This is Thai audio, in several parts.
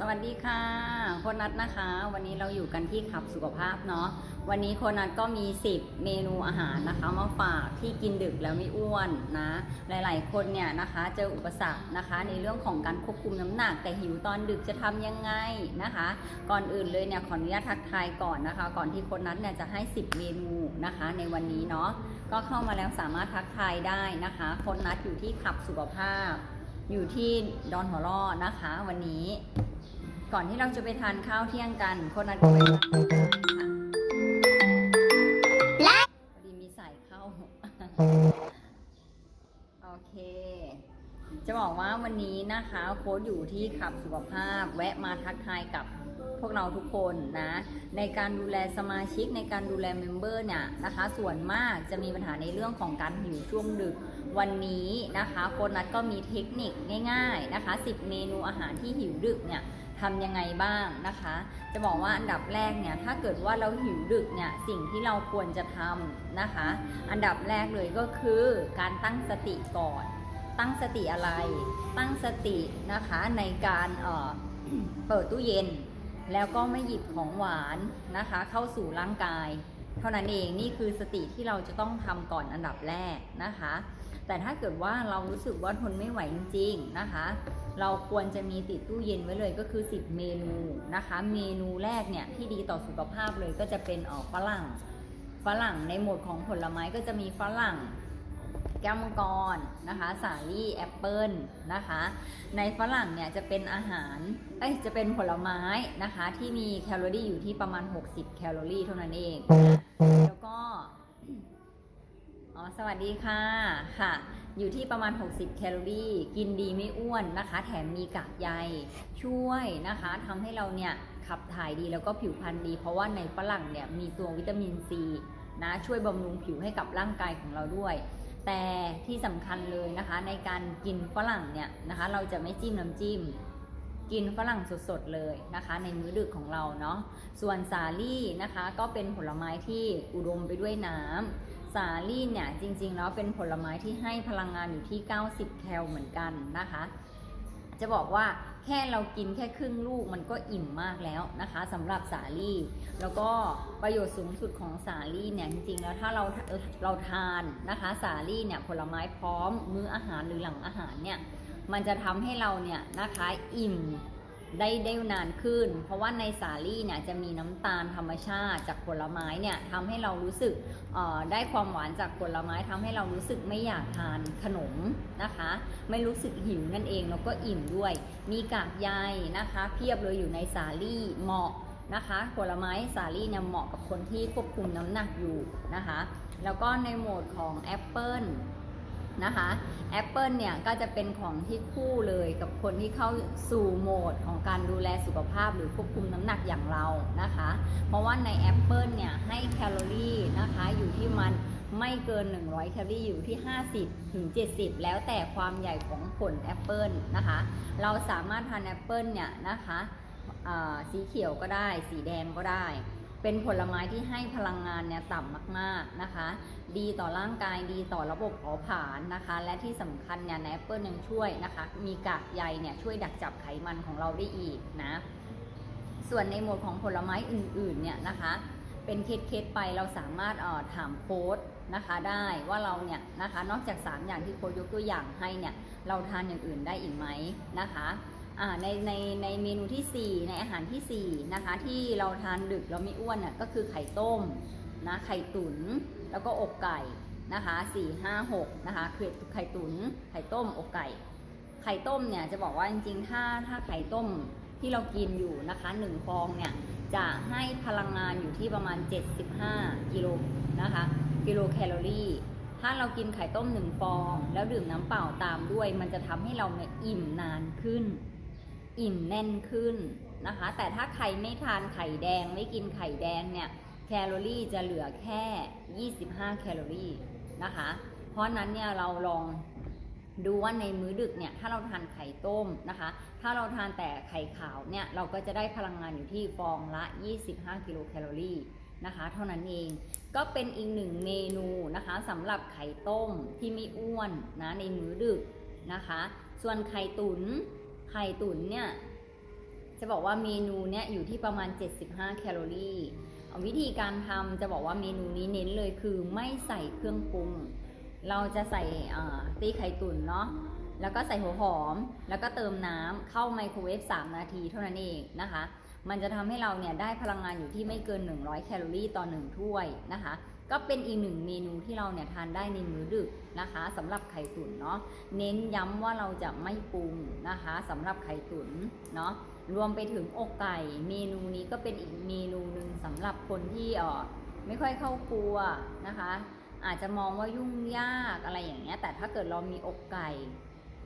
สวัสดีค่ะ โคนนัทนะคะ วันนี้เราอยู่กันที่ขับสุขภาพเนาะวันนี้โคนนัทก็มี 10 เมนูอาหารนะคะ มาฝากที่กินดึกแล้วไม่อ้วนนะ หลายๆ คนเนี่ยนะคะเจออุปสรรคนะคะ ในเรื่องของการควบคุมน้ำหนัก แต่หิวตอนดึกจะทำยังไงนะคะ ก่อนอื่นเลยเนี่ยขออนุญาตทักทายก่อนนะคะ ก่อนที่โคนนัทเนี่ยจะให้ 10 เมนูนะคะ ในวันนี้เนาะก็เข้ามาแล้วสามารถทักทายได้นะคะโคนัทอยู่ที่ขับสุขภาพ อยู่ที่ดอนหัวล่อนะคะ วันนี้ ก่อนที่เราจะไปทานข้าวเที่ยงกัน คนนัดก็ไปทานข้าวเที่ยงค่ะพอดีมีสายเข้า โอเค จะบอกว่าวันนี้นะคะโค้ดอยู่ที่ขับสุขภาพ แวะมาทักทายกับพวกเราทุกคนนะ ในการดูแลสมาชิกในการดูแลเมมเบอร์เนี่ยนะคะ ส่วนมากจะมีปัญหาในเรื่องของการหิวช่วงดึก วันนี้นะคะโค้ดนัดก็มีเทคนิคง่าย ๆนะคะ 10 เมนูอาหารที่หิวดึกเนี่ยทำยังไงบ้างนะคะ จะบอกว่าอันดับแรกเนี่ยถ้าเกิดว่าเราหิวดึกเนี่ยสิ่งที่เราควรจะทำนะคะ อันดับแรกเลยก็คือการตั้งสติก่อน ตั้งสติอะไร ตั้งสตินะคะในการเเปิดตู้เย็น แล้วก็ไม่หยิบของหวานนะคะ เข้าสู่ร่างกาย เท่านั้นเองนี่คือสติที่เราจะต้องทำก่อนอันดับแรกนะคะ แต่ถ้าเกิดว่าเรารู้สึกว่าทนไม่ไหวจริงๆนะคะ เราควรจะมีติดตู้เย็นไว้เลยก็คือ 10 เมนูนะคะ เมนูแรกเนี่ยที่ดีต่อสุขภาพเลยก็จะเป็นออกฝรั่ง ฝรั่งในหมวดของผลไม้ก็จะมีฝรั่งแก้วมังกรนะคะสาลี่แอปเปิลนะคะ ในฝรั่งเนี่ยจะเป็นอาหารเอ้ยจะเป็นผลไม้นะคะ ที่มีแคลอรี่อยู่ที่ประมาณ 60 แคลอรี่เท่านั้นเอง แล้วก็ อ๋อ สวัสดีค่ะ ค่ะ อยู่ที่ประมาณ 60 แคลอรี่ กินดีไม่อ้วนนะคะ แถมมีกากใย ช่วยนะคะทำให้เราเนี่ยขับถ่ายดีแล้วก็ผิวพรรณดี เพราะว่าในฝรั่งเนี่ยมีตัววิตามินซีนะช่วยบำรุงผิวให้กับร่างกายของเราด้วย แต่ที่สำคัญเลยนะคะ ในการกินฝรั่งเนี่ยนะคะ เราจะไม่จิ้มน้ำจิ้ม กินฝรั่งสดๆเลยนะคะ ในมื้อดึกของเราเนาะ ส่วนสาลี่นะคะก็เป็นผลไม้ที่อุดมไปด้วยน้ำ สาลี่เนี่ยจริงๆแล้วเป็นผลไม้ที่ให้พลังงานอยู่ที่ 90 แคลเหมือนกันนะคะ จะบอกว่าแค่เรากินแค่ครึ่งลูกมันก็อิ่มมากแล้วนะคะสำหรับสาลี่ แล้วก็ประโยชน์สูงสุดของสาลี่เนี่ยจริงๆแล้วถ้าเราเราทานนะคะสาลี่เนี่ยผลไม้พร้อมมื้ออาหารหรือหลังอาหารเนี่ยมันจะทำให้เราเนี่ยนะคะอิ่ม ได้ได้นานขึ้น เพราะว่าในสาลี่เนี่ยจะมีน้ำตาลธรรมชาติจากผลไม้เนี่ยทำให้เรารู้สึกได้ความหวานจากผลไม้ทำให้เรารู้สึกไม่อยากทานขนมนะคะ ไม่รู้สึกหิวนั่นเองแล้วก็อิ่มด้วย มีกากใยนะคะเพียบเลยอยู่ในสาลี่เหมาะนะคะผลไม้สาลี่เนี่ยเหมาะกับคนที่ควบคุมน้ำหนักอยู่นะคะ แล้วก็ในโหมดของแอปเปิล นะคะแอปเปิลเนี่ยก็จะเป็นของที่คู่เลยกับคนที่เข้าสู่โหมดของการดูแลสุขภาพหรือควบคุมน้ำหนักอย่างเรานะคะ เพราะว่าในแอปเปิลเนี่ยให้แคลอรี่นะคะอยู่ที่มันไม่เกิน 100 แคลอรี่อยู่ที่ 50ถึง70 แล้วแต่ความใหญ่ของผลแอปเปิลนะคะ เราสามารถทานแอปเปิลเนี่ยนะคะสีเขียวก็ได้ สีแดงก็ได้ เป็นผลไม้ที่ให้พลังงานเนี่ยต่ำมากๆนะคะ ดีต่อร่างกายดีต่อระบบเผาผลาญนะคะ และที่สำคัญเนี่ยแอปเปิลยังช่วยนะคะ มีกากใยเนี่ยช่วยดักจับไขมันของเราได้อีกนะส่วนในหมวดของผลไม้อื่นๆเนี่ยนะคะ เป็นเคสๆไปเราสามารถออถามโค้ดนะคะได้ว่าเราเนี่ยนะคะนอกจาก 3 อย่างที่โค้ดยกตัวอย่างให้เนี่ยเราทานอย่างอื่นได้อีกไหมนะคะ ในในในเมนูทีสี่4 ในอาหารทีสี่ 4 นะคะ ที่เราทานดึกเราไม่อ้วนน่ะก็คือไข่ต้มนะไข่ตุ๋นแล้วก็อกไก่นะคะ4 5 6นะคะคือไข่ตุ๋นไข่ต้มอกไก่ ไข่ต้มเนี่ยจะบอกว่าจริงๆ ถ้าถ้าไข่ต้มที่เรากินอยู่นะคะหนึ่งฟองเนี่ยจะให้พลังงานอยู่ที่ประมาณ 75 กิโลนะคะกิโลแคลอรี่ ถ้าเรากินไข่ต้มหนึ่งฟอง แล้วดื่มน้ำเปล่าตามด้วย มันจะทำให้เราเนี่ยอิ่มนานขึ้น อิ่มแน่นขึ้นนะคะ แต่ถ้าใครไม่ทานไข่แดงไม่กินไข่แดงเนี่ยแคลอรี่จะเหลือแค่ 25 แคลอรี่นะคะ เพราะนั้นเนี่ยเราลองดูว่าในมื้อดึกเนี่ยถ้าเราทานไข่ต้มนะคะ ถ้าเราทานแต่ไข่ขาวเนี่ยเราก็จะได้พลังงานอยู่ที่ฟองละ 25 กิโลแคลอรี่นะคะ เท่านั้นเองก็เป็นอีกหนึ่งเมนูนะคะสำหรับไข่ต้มที่ไม่อ้วนนะในมื้อดึกนะคะ ส่วนไข่ตุน๋น ไข่ตุ๋นเนี่ย จะบอกว่าเมนูเนี้ยอยู่ที่ประมาณ 75 แคลอรี่วิธีการทำจะบอกว่าเมนูนี้เน้นเลยคือไม่ใส่เครื่องปรุง เราจะใส่ตีไข่ตุ๋นเนาะแล้วก็ใส่หัวหอม แล้วก็เติมน้ำเข้าไมโครเวฟ 3 นาทีเท่านั้นเองนะคะ มันจะทำให้เราเนี่ยได้พลังงานอยู่ที่ไม่เกิน 100 แคลอรี่ต่อ 1 ถ้วยนะคะ ก็เป็นอีกหนึ่งเมนูที่เราเนี่ยทานได้ในมื้อดึกนะคะสำหรับไข่ตุ๋นเนาะเน้นย้ำว่าเราจะไม่ปรุงนะคะสำหรับไข่ตุ๋นเนาะรวมไปถึงอกไก่ เมนูนี้ก็เป็นอีกเมนูหนึ่งสำหรับคนที่เออไม่ค่อยเข้าครัวนะคะ อาจจะมองว่ายุ่งยากอะไรอย่างเงี้ยแต่ถ้าเกิดเรามีอกไก่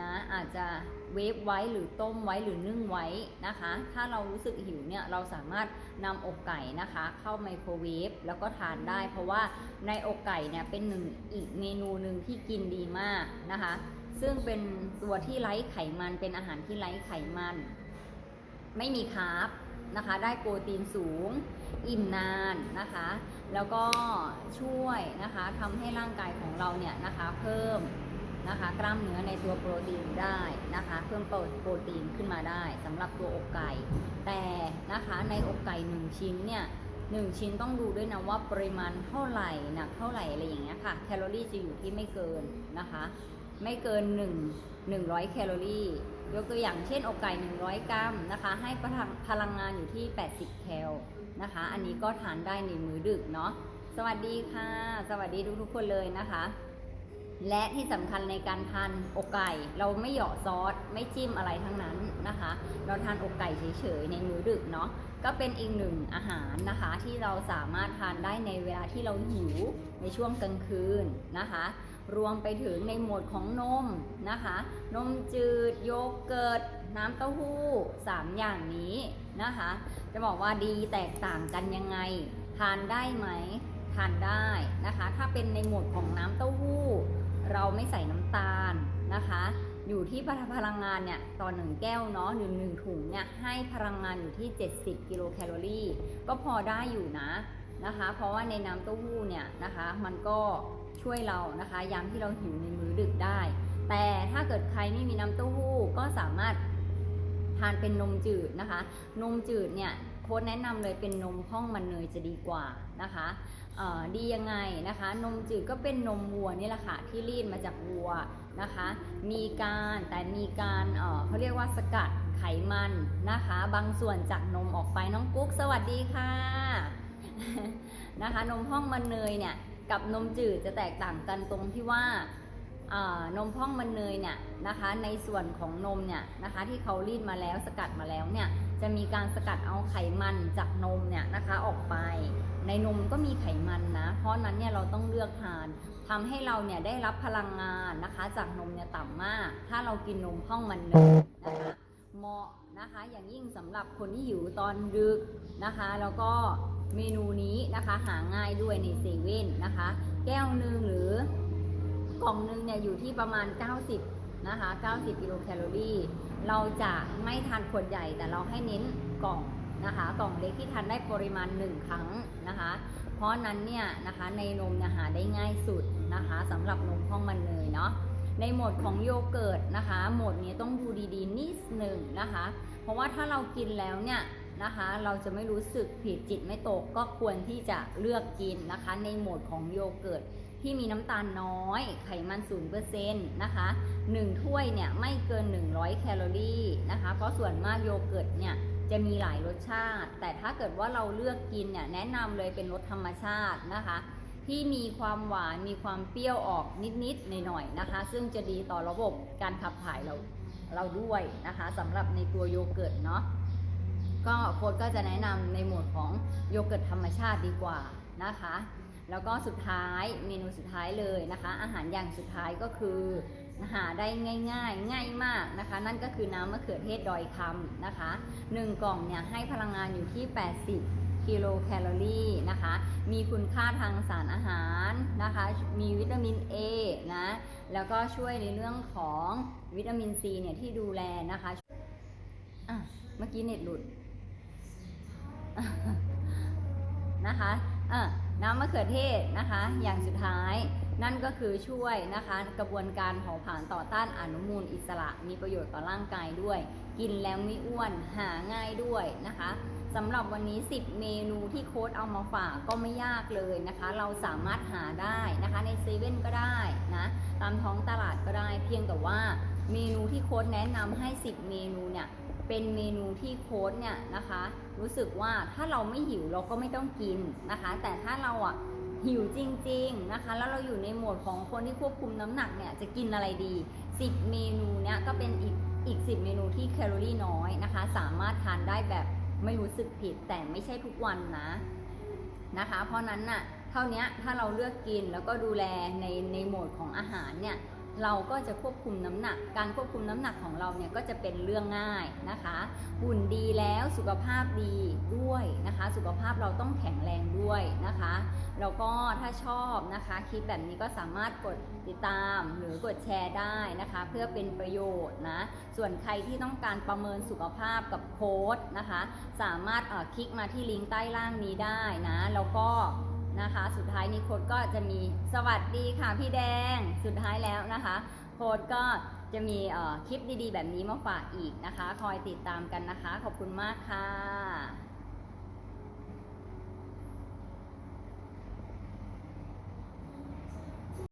นะอาจจะเวฟไว้หรือต้มไว้หรือนึ่งไว้นะคะ ถ้าเรารู้สึกหิวเนี่ยเราสามารถนำอกไก่นะคะ เข้าไมโครเวฟแล้วก็ทานได้ เพราะว่าในอกไก่เนี่ยเป็นหนึ่งอีกเมนูหนึ่งที่กินดีมากนะคะ ซึ่งเป็นตัวที่ไร้ไขมันเป็นอาหารที่ไร้ไขมัน ไม่มีคาร์บนะคะ ได้โปรตีนสูง อิ่มนานนะคะ แล้วก็ช่วยนะคะทำให้ร่างกายของเราเนี่ยนะคะเพิ่ม นะคะกล้ามเนื้อในตัวโปรตีนได้นะคะเพิ่มโปรตีนขึ้นมาได้สำหรับตัวอกไก่ แต่นะคะในอกไก่หนึ่งชิ้นเนี่ยหนึ่งชิ้นต้องดูด้วยนะว่าปริมาณเท่าไหร่หนักเท่าไหร่อะไรอย่างเงี้ยค่ะแคลอรี่จะอยู่ที่ไม่เกินนะคะไม่เกิน 1 100 แคลอรี่ ยกตัวอย่างเช่นอกไก่ 100 กรัมนะคะ ให้พลังพลังงานอยู่ที่ 80 แคลนะคะ อันนี้ก็ทานได้ในมื้อดึกเนาะ สวัสดีค่ะ สวัสดีทุกๆคนเลยนะคะ และที่สำคัญในการทานอกไก่ เราไม่เหยาะซอส ไม่จิ้มอะไรทั้งนั้นนะคะ เราทานอกไก่เฉยๆในมื้อดึกเนาะก็เป็นอีกหนึ่งอาหารนะคะ ที่เราสามารถทานได้ในเวลาที่เราหิวในช่วงกลางคืนนะคะ รวมไปถึงในหมวดของนมนะคะ นมจืด โยเกิร์ตน้ำเต้าหู้ 3 อย่างนี้นะคะ จะบอกว่าดีแตกต่างกันยังไง ทานได้ไหม ทานได้นะคะ ถ้าเป็นในหมวดของน้ำเต้าหู้ เราไม่ใส่น้ำตาลนะคะ อยู่ที่พลังงานเนี่ยต่อหนึ่งแก้วเนาะหนึ่งหนึ่งถุงเนี่ยให้พลังงานอยู่ที่ 70 กิโลแคลอรี่ ก็พอได้อยู่นะนะคะ เพราะว่าในน้ำเต้าหู้เนี่ยนะคะ มันก็ช่วยเรานะคะยามที่เราหิวในมื้อดึกได้ แต่ถ้าเกิดใครไม่มีน้ำเต้าหู้ก็สามารถทานเป็นนมจืดนะคะ นมจืดเนี่ยโค้ดแนะนำเลยเป็นนมพ่องมันเนยจะดีกว่านะคะ ดียังไงนะคะ นมจืดก็เป็นนมวัวนี่แหละค่ะที่รีดมาจากวัวนะคะ มีการแต่มีการเเขาเรียกว่าสกัดไขมันนะคะ บางส่วนจากนมออกไปน้องกุ๊กสวัสดีค่ะนะคะ นมพ่องมันเนยเนี่ยกับนมจืดจะแตกต่างกันตรงที่ว่าอ่านมพ่องมันเนยเนี่ยนะคะ ในส่วนของนมเนี่ยนะคะ ที่เขารีดมาแล้วสกัดมาแล้วเนี่ยจะมีการสกัดเอาไขมันจากนมเนี่ยนะคะออกไป ในนมก็มีไขมันนะ เพราะนั้นเนี่ยเราต้องเลือกทานทำให้เราเนี่ยได้รับพลังงานนะคะ จากนมเนี่ยต่ำมาก ถ้าเรากินนมพ่องมันเนยนะคะเหมาะนะคะ อย่างยิ่งสำหรับคนที่หิวตอนดึกนะคะ แล้วก็เมนูนี้นะคะหาง่ายด้วยในเซเว่นนะคะ แก้วหนึ่งหรือกล่องหนึ่งเนี่ยอยู่ที่ประมาณ 90นะคะ90 กิโลแคลอรี่ เราจะไม่ทานขวดใหญ่แต่เราให้เน้นกล่อง นะคะกล่องเล็กที่ทานได้ปริมาณ 1 ครั้งนะคะ เพราะนั้นเนี่ยนะคะในนมเนี่ยหาได้ง่ายสุดนะคะสำหรับนมพ่องมันเนยเนาะในโหมดของโยเกิร์ตนะคะโหมดนี้ต้องดูดีๆ นิดหนึ่งนะคะ เพราะว่าถ้าเรากินแล้วเนี่ยนะคะเราจะไม่รู้สึกผิดจิตไม่ตกก็ควรที่จะเลือกกินนะคะ ในโหมดของโยเกิร์ตที่มีน้ำตาลน้อย ไขมัน0%นะคะ1ถ้วยเนี่ยไม่เกิน 100 แคลอรี่นะคะ เพราะส่วนมากโยเกิร์ตเนี่ย จะมีหลายรสชาติ แต่ถ้าเกิดว่าเราเลือกกินเนี่ยแนะนำเลยเป็นรสธรรมชาตินะคะ ที่มีความหวานมีความเปรี้ยวออกนิดๆหน่อยๆนะคะ ซึ่งจะดีต่อระบบการขับถ่ายเราเราด้วยนะคะสำหรับในตัวโยเกิร์ตเนาะก็โค้ดก็จะแนะนำในหมวดของโยเกิร์ตธรรมชาติดีกว่านะคะ แล้วก็สุดท้ายเมนูสุดท้ายเลยนะคะ อาหารอย่างสุดท้ายก็คือ หาได้ง่ายๆง่ายมากนะคะ นั่นก็คือน้ำมะเขือเทศดอยคำนะคะหนึ่งกล่องเนี่ยให้พลังงานอยู่ที่ 80 กิโลแคลอรี่นะคะ มีคุณค่าทางสารอาหารนะคะ มีวิตามิน A นะ แล้วก็ช่วยในเรื่องของวิตามินซีเนี่ยที่ดูแลนะคะอะเมื่อกี้เน็ตหลุดนะคะน้ำมะเขือเทศนะคะ อย่างสุดท้าย นั่นก็คือช่วยนะคะกระบวนการเผาผลาญต่อต้านอนุมูลอิสระ มีประโยชน์ต่อร่างกายด้วย กินแล้วไม่อ้วนหาง่ายด้วยนะคะสำหรับวันนี้ 10 เมนูที่โค้ดเอามาฝากก็ไม่ยากเลยนะคะ เราสามารถหาได้นะคะในเซเว่นก็ได้นะตามท้องตลาดก็ได้เพียงแต่ว่าเมนูที่โค้ดแนะนำให้ 10 เมนูเนี่ย เป็นเมนูที่โค้ดเนี่ยนะคะ รู้สึกว่าถ้าเราไม่หิวเราก็ไม่ต้องกินนะคะ แต่ถ้าเราอะหิวจริง ๆนะคะ แล้วเราอยู่ในโหมดของคนที่ควบคุมน้ำหนักเนี่ยจะกินอะไรดี 10 เมนูเนี่ยก็เป็นอีกอีก 10 เมนูที่แคลอรี่น้อยนะคะ สามารถทานได้แบบไม่รู้สึกผิดแต่ไม่ใช่ทุกวันนะนะคะ เพราะนั้นน่ะเท่านี้ถ้าเราเลือกกินแล้วก็ดูแลในในโหมดของอาหารเนี่ย เราก็จะควบคุมน้ำหนัก การควบคุมน้ำหนักของเราเนี่ยก็จะเป็นเรื่องง่ายนะคะ หุ่นดีแล้วสุขภาพดีด้วยนะคะ สุขภาพเราต้องแข็งแรงด้วยนะคะ แล้วก็ถ้าชอบนะคะคลิปแบบนี้ก็สามารถกดติดตามหรือกดแชร์ได้นะคะ เพื่อเป็นประโยชน์นะ ส่วนใครที่ต้องการประเมินสุขภาพกับโค้ดนะคะ สามารถอ่อคลิกมาที่ลิงก์ใต้ล่างนี้ได้นะ แล้วก็ นะคะ สุดท้ายนี้โค้ดก็จะมีสวัสดีค่ะพี่แดง สุดท้ายแล้วนะคะ โค้ดก็จะมีคลิปดีๆ แบบนี้มาฝากอีกนะคะ คอยติดตามกันนะคะ ขอบคุณมากค่ะ